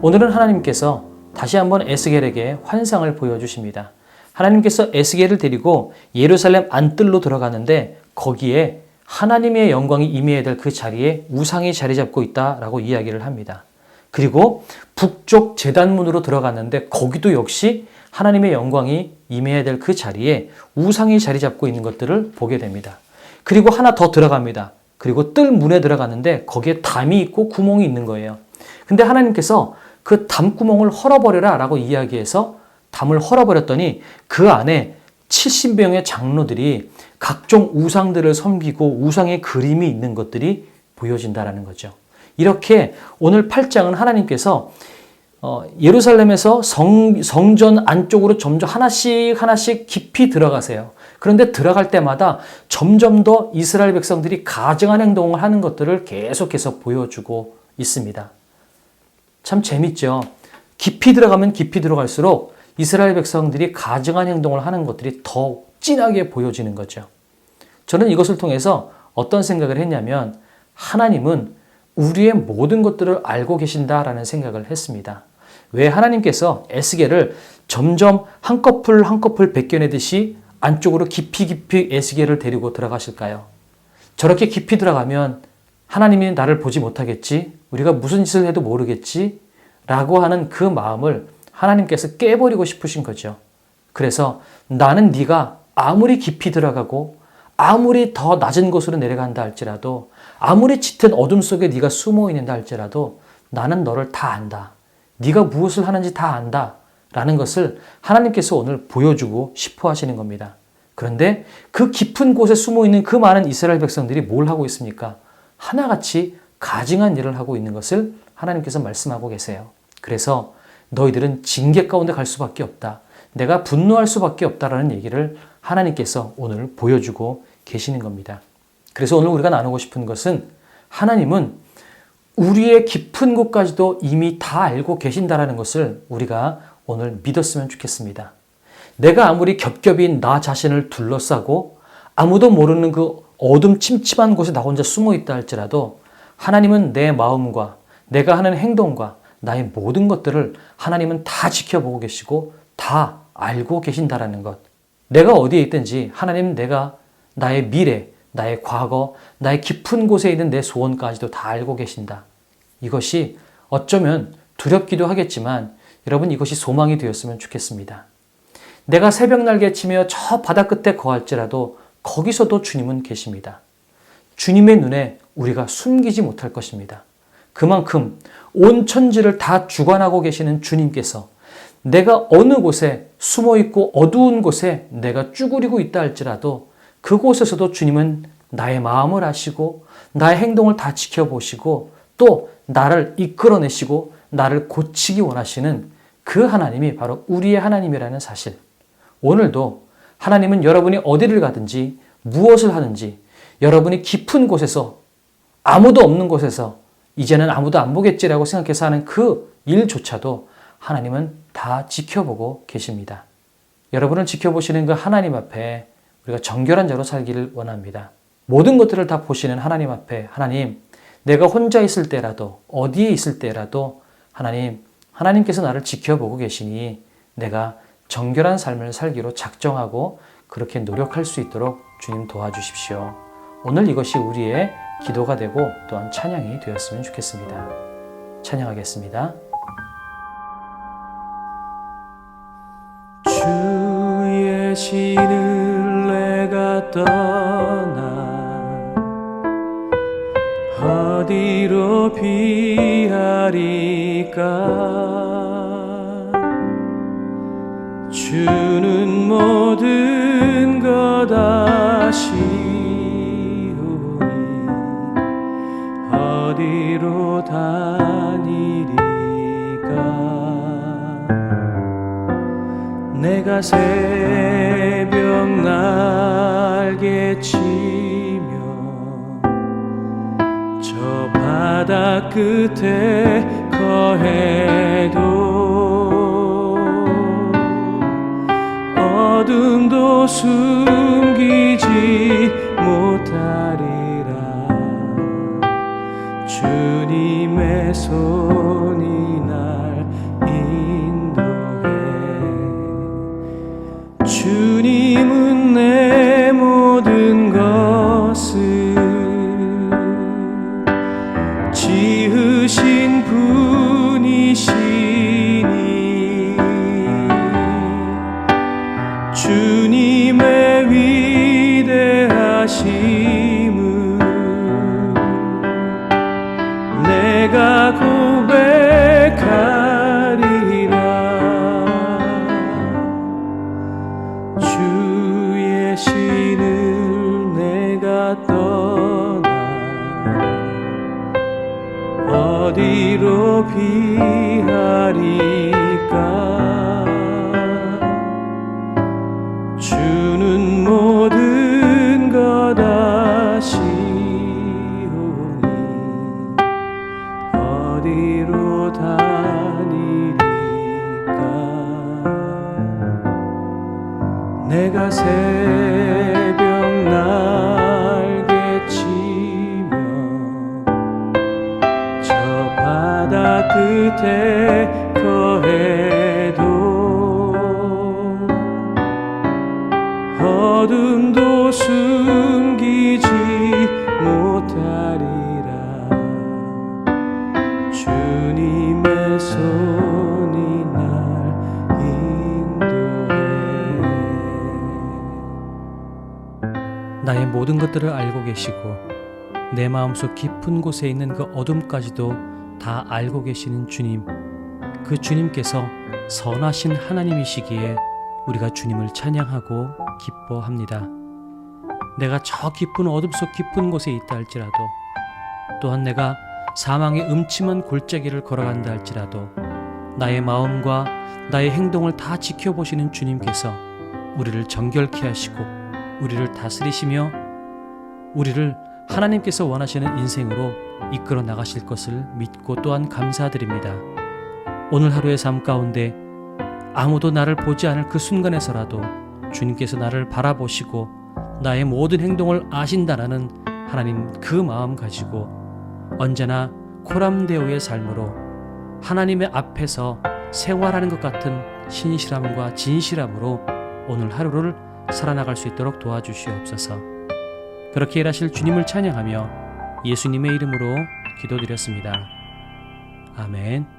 오늘은 하나님께서 다시 한번 에스겔에게 환상을 보여주십니다. 하나님께서 에스겔을 데리고 예루살렘 안뜰로 들어가는데 거기에 하나님의 영광이 임해야 될 그 자리에 우상이 자리 잡고 있다라고 이야기를 합니다. 그리고 북쪽 재단문으로 들어갔는데 거기도 역시 하나님의 영광이 임해야 될 그 자리에 우상이 자리 잡고 있는 것들을 보게 됩니다. 그리고 하나 더 들어갑니다. 그리고 뜰 문에 들어갔는데 거기에 담이 있고 구멍이 있는 거예요. 근데 하나님께서 그 담구멍을 헐어버려라 라고 이야기해서 담을 헐어버렸더니 그 안에 70명의 장로들이 각종 우상들을 섬기고 우상의 그림이 있는 것들이 보여진다라는 거죠. 이렇게 오늘 8장은 하나님께서 어, 예루살렘에서 성, 성전 안쪽으로 점점 하나씩 하나씩 깊이 들어가세요. 그런데 들어갈 때마다 점점 더 이스라엘 백성들이 가증한 행동을 하는 것들을 계속해서 보여주고 있습니다. 참 재밌죠. 깊이 들어가면 깊이 들어갈수록 이스라엘 백성들이 가증한 행동을 하는 것들이 더 진하게 보여지는 거죠. 저는 이것을 통해서 어떤 생각을 했냐면 하나님은 우리의 모든 것들을 알고 계신다라는 생각을 했습니다. 왜 하나님께서 에스겔을 점점 한꺼풀 한꺼풀 벗겨내듯이 안쪽으로 깊이 깊이 에스겔을 데리고 들어가실까요? 저렇게 깊이 들어가면 하나님이 나를 보지 못하겠지? 우리가 무슨 짓을 해도 모르겠지? 라고 하는 그 마음을 하나님께서 깨버리고 싶으신 거죠. 그래서 나는 네가 아무리 깊이 들어가고 아무리 더 낮은 곳으로 내려간다 할지라도 아무리 짙은 어둠 속에 네가 숨어 있는다 할지라도 나는 너를 다 안다. 네가 무엇을 하는지 다 안다. 라는 것을 하나님께서 오늘 보여주고 싶어 하시는 겁니다. 그런데 그 깊은 곳에 숨어 있는 그 많은 이스라엘 백성들이 뭘 하고 있습니까? 하나같이 가증한 일을 하고 있는 것을 하나님께서 말씀하고 계세요. 그래서 너희들은 징계 가운데 갈 수밖에 없다. 내가 분노할 수밖에 없다라는 얘기를 하나님께서 오늘 보여주고 계시는 겁니다. 그래서 오늘 우리가 나누고 싶은 것은 하나님은 우리의 깊은 곳까지도 이미 다 알고 계신다라는 것을 우리가 오늘 믿었으면 좋겠습니다. 내가 아무리 겹겹이 나 자신을 둘러싸고 아무도 모르는 그 어둠 침침한 곳에 나 혼자 숨어 있다 할지라도 하나님은 내 마음과 내가 하는 행동과 나의 모든 것들을 하나님은 다 지켜보고 계시고 다 알고 계신다라는 것. 내가 어디에 있든지 하나님 내가 나의 미래, 나의 과거, 나의 깊은 곳에 있는 내 소원까지도 다 알고 계신다. 이것이 어쩌면 두렵기도 하겠지만 여러분 이것이 소망이 되었으면 좋겠습니다. 내가 새벽 날개 치며 저 바다 끝에 거할지라도 거기서도 주님은 계십니다. 주님의 눈에 우리가 숨기지 못할 것입니다. 그만큼 온 천지를 다 주관하고 계시는 주님께서 내가 어느 곳에 숨어 있고 어두운 곳에 내가 쭈그리고 있다 할지라도 그곳에서도 주님은 나의 마음을 아시고 나의 행동을 다 지켜보시고 또 나를 이끌어내시고 나를 고치기 원하시는 그 하나님이 바로 우리의 하나님이라는 사실. 오늘도 하나님은 여러분이 어디를 가든지 무엇을 하든지 여러분이 깊은 곳에서 아무도 없는 곳에서 이제는 아무도 안 보겠지라고 생각해서 하는 그 일조차도 하나님은 다 지켜보고 계십니다. 여러분을 지켜보시는 그 하나님 앞에 우리가 정결한 자로 살기를 원합니다. 모든 것들을 다 보시는 하나님 앞에 하나님, 내가 혼자 있을 때라도 어디에 있을 때라도 하나님, 하나님께서 나를 지켜보고 계시니 내가 정결한 삶을 살기로 작정하고 그렇게 노력할 수 있도록 주님 도와주십시오. 오늘 이것이 우리의 기도가 되고 또한 찬양이 되었으면 좋겠습니다. 찬양하겠습니다. 주의 신을 내가 떠나 어디로 피하리까 주는 모든 것 아시오니 어디로 다니리까? 내가 새벽 날개 치며 저 바다 끝에 거해도 어둠도 숨기지 못하리라. 주님의 손이 내가 고백하리라. 주의 신을 내가 떠나 어디로 피하리까 아시오니 어디로 다니리까? 내가 새벽 날개 치며 저 바다 끝에 모든 것들을 알고 계시고 내 마음속 깊은 곳에 있는 그 어둠까지도 다 알고 계시는 주님, 그 주님께서 선하신 하나님이시기에 우리가 주님을 찬양하고 기뻐합니다. 내가 저 깊은 어둠 속 깊은 곳에 있다 할지라도 또한 내가 사망의 음침한 골짜기를 걸어간다 할지라도 나의 마음과 나의 행동을 다 지켜보시는 주님께서 우리를 정결케 하시고 우리를 다스리시며 우리를 하나님께서 원하시는 인생으로 이끌어 나가실 것을 믿고 또한 감사드립니다. 오늘 하루의 삶 가운데 아무도 나를 보지 않을 그 순간에서라도 주님께서 나를 바라보시고 나의 모든 행동을 아신다라는 하나님 그 마음 가지고 언제나 코람데오의 삶으로 하나님의 앞에서 생활하는 것 같은 신실함과 진실함으로 오늘 하루를 살아나갈 수 있도록 도와주시옵소서. 그렇게 일하실 주님을 찬양하며 예수님의 이름으로 기도드렸습니다. 아멘.